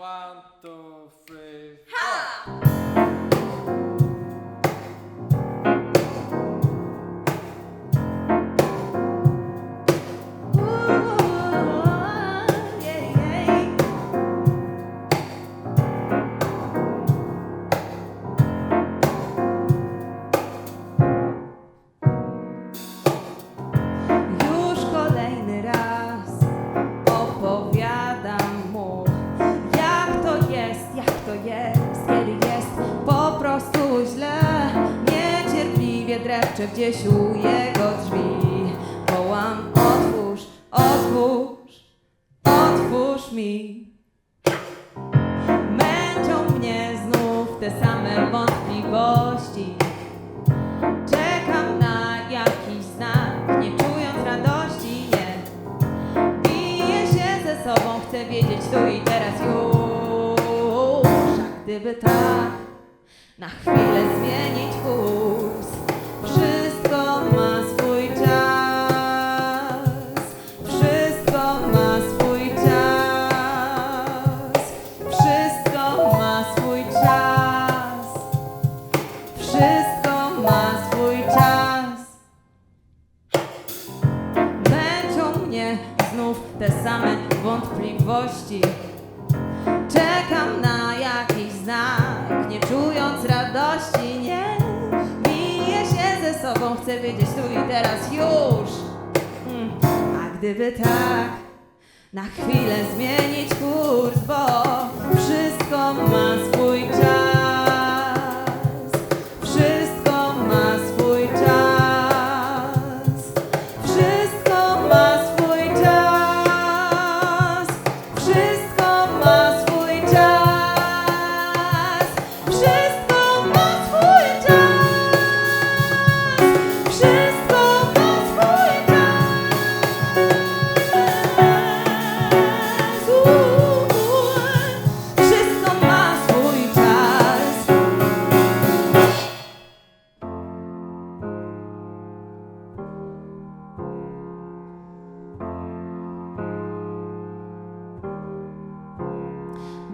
One, two, three, Drepczę gdzieś u jego drzwi. Wołam, otwórz, otwórz, otwórz mi. Męczą mnie znów te same wątpliwości. Czekam na jakiś znak, nie czując radości, nie. Biję się ze sobą, chcę wiedzieć tu i teraz już. A gdyby tak, na chwilę zmienić kurs, te same wątpliwości. Czekam na jakiś znak, nie czując radości, sobą, chcę wiedzieć tu i teraz już. Mm, A gdyby tak, na chwilę zmienić kurs,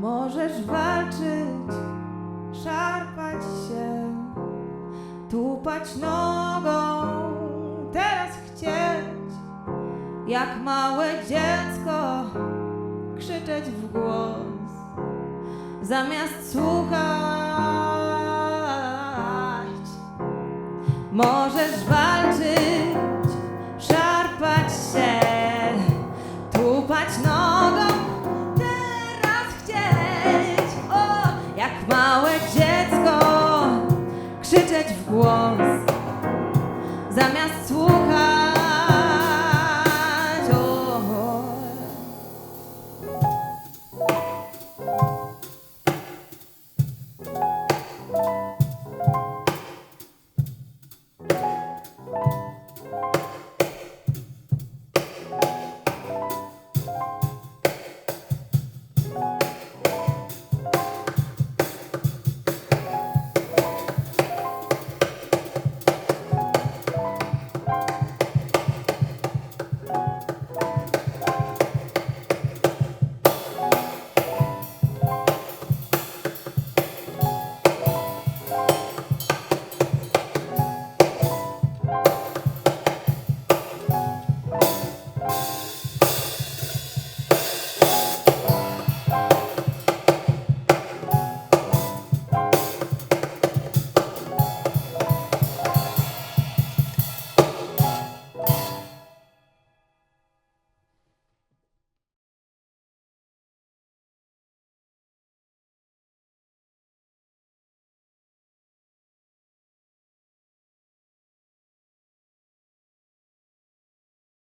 Możesz walczyć, szarpać się, tupać nogą, teraz chcieć, jak małe dziecko, krzyczeć w głos, zamiast słuchać. Możesz walczyć,